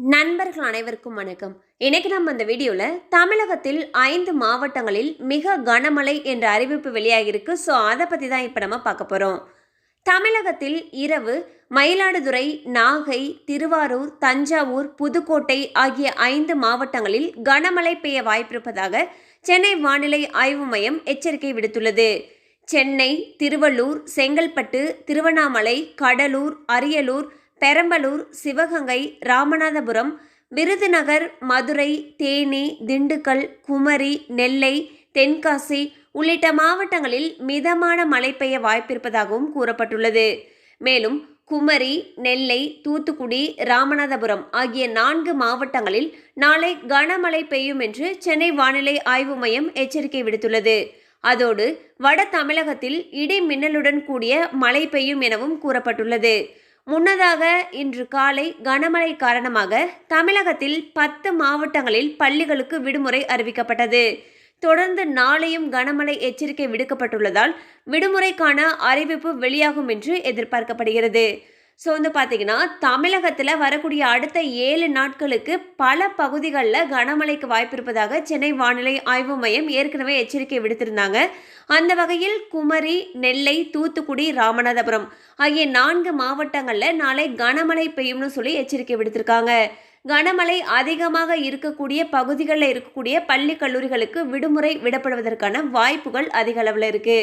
நண்பர்கள் அனைவருக்கும் வணக்கம். இன்னைக்கு நம்ம இந்த வீடியோவில் தமிழகத்தில் ஐந்து மாவட்டங்களில் மிக கனமழை என்ற அறிவிப்பு வெளியாகிருக்கு ஸோ அதை பற்றி தான் இப்போ நம்ம பார்க்க போகிறோம் தமிழகத்தில் இரவு மயிலாடுதுறை நாகை திருவாரூர் தஞ்சாவூர் புதுக்கோட்டை ஆகிய ஐந்து மாவட்டங்களில் கனமழை பெய்ய வாய்ப்பிருப்பதாக சென்னை வானிலை ஆய்வு மையம் எச்சரிக்கை விடுத்துள்ளது. சென்னை திருவள்ளூர் செங்கல்பட்டு திருவண்ணாமலை கடலூர் அரியலூர் பெரம்பலூர் சிவகங்கை ராமநாதபுரம் விருதுநகர் மதுரை தேனி திண்டுக்கல் குமரி நெல்லை தென்காசி உள்ளிட்ட மாவட்டங்களில் மிதமான மழை பெய்ய வாய்ப்பிருப்பதாகவும் கூறப்பட்டுள்ளது. மேலும் குமரி நெல்லை தூத்துக்குடி ராமநாதபுரம் ஆகிய நான்கு மாவட்டங்களில் நாளை கனமழை பெய்யும் என்று சென்னை வானிலை ஆய்வு மையம் எச்சரிக்கை விடுத்துள்ளது. அதோடு வட தமிழகத்தில் இடி மின்னலுடன் கூடிய மழை பெய்யும் எனவும் கூறப்பட்டுள்ளது. முன்னதாக இன்று காலை கனமழை காரணமாக தமிழகத்தில் பத்து மாவட்டங்களில் பள்ளிகளுக்கு விடுமுறை அறிவிக்கப்பட்டது. தொடர்ந்து நாளையும் கனமழை எச்சரிக்கை விடுக்கப்பட்டுள்ளதால் விடுமுறைக்கான அறிவிப்பு வெளியாகும் என்று எதிர்பார்க்கப்படுகிறது. ஸோ வந்து பார்த்தீங்கன்னா தமிழகத்தில் வரக்கூடிய அடுத்த ஏழு நாட்களுக்கு பல பகுதிகளில் கனமழைக்கு வாய்ப்பு இருப்பதாக சென்னை வானிலை ஆய்வு மையம் ஏற்கனவே எச்சரிக்கை விடுத்திருந்தாங்க. அந்த வகையில் குமரி நெல்லை தூத்துக்குடி ராமநாதபுரம் ஆகிய நான்கு மாவட்டங்களில் நாளை கனமழை பெய்யும்னு சொல்லி எச்சரிக்கை விடுத்திருக்காங்க. கனமழை அதிகமாக இருக்கக்கூடிய பகுதிகளில் இருக்கக்கூடிய பள்ளி கல்லூரிகளுக்கு விடுமுறை விடப்படுவதற்கான வாய்ப்புகள் அதிக அளவில் இருக்குது